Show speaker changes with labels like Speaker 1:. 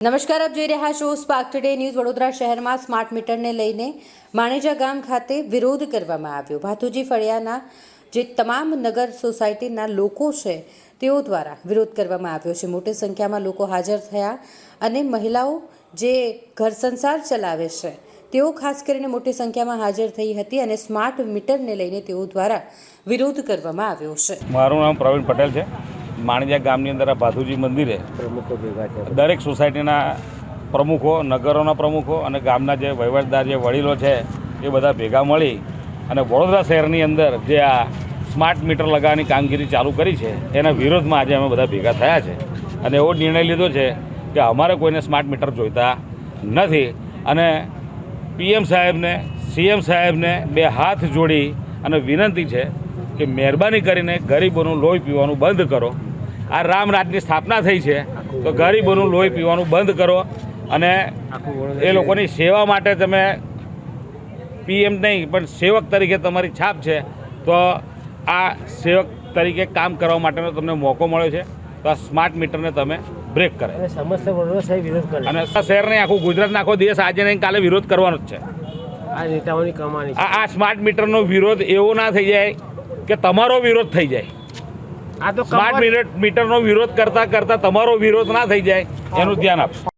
Speaker 1: નમસ્કાર, આપ જોઈ રહ્યા છો સ્પાર્ક ટુડે ન્યૂઝ વડોદરા શહેરમાં સ્માર્ટ મીટરને લઈને માણેજા ગામ ખાતે વિરોધ કરવામાં આવ્યો. ભાથુજી ફળિયાના જે તમામ નગર સોસાયટીના લોકો છે, તેઓ દ્વારા વિરોધ કરવામાં આવ્યો છે. મોટી સંખ્યામાં લોકો હાજર થયા અને મહિલાઓ જે ઘર સંસાર ચલાવે છે, તેઓ ખાસ કરીને મોટી સંખ્યામાં હાજર થઈ હતી અને સ્માર્ટ મીટરને લઈને તેઓ દ્વારા વિરોધ કરવામાં આવ્યો છે.
Speaker 2: મારું નામ પ્રવીણ પટેલ છે. માણિયા ગામની અંદર આ ભાથુજી મંદિરે
Speaker 3: પ્રમુખો ભેગા છે
Speaker 2: દરેક સોસાયટીના પ્રમુખો નગરોના પ્રમુખો અને ગામના જે વહીવટદાર જે વડીલો છે એ બધા ભેગા મળી અને વડોદરા શહેરની અંદર જે આ સ્માર્ટ મીટર લગાવવાની કામગીરી ચાલુ કરી છે એના વિરોધમાં આજે અમે બધા ભેગા થયા છે. અને એવો નિર્ણય લીધો છે કે અમારે કોઈને સ્માર્ટ મીટર જોઈતા નથી. અને પીએમ સાહેબને સીએમ સાહેબને બે હાથ જોડી અને વિનંતી છે કે મહેરબાની કરીને ગરીબોનું લોહી પીવાનું બંધ કરો. આ રામ રાજની સ્થાપના થઈ છે. તો ગરીબોનું લોહી પીવાનું બંધ કરો અને એ લોકોની સેવા માટે તમે પીએમ નહીં પણ સેવક તરીકે તમારી છાપ છે. તો આ સેવક તરીકે કામ કરવા માટેનો તમને મોકો મળ્યો છે. તો આ સ્માર્ટ મીટરને તમે બ્રેક કરે.
Speaker 3: અને
Speaker 2: શહેરને આખું ગુજરાતનો આખો દેશ આજે નહીં કાલે વિરોધ કરવાનો જ છે.
Speaker 3: આ નેતાઓની કમાણી
Speaker 2: આ આ સ્માર્ટ મીટરનો વિરોધ એવો ના થઈ જાય કે તમારો વિરોધ થઈ જાય. સ્માર્ટ મીટરનો વિરોધ કરતા કરતા તમારો વિરોધ ના થઈ જાય. એનું ધ્યાન આપશો.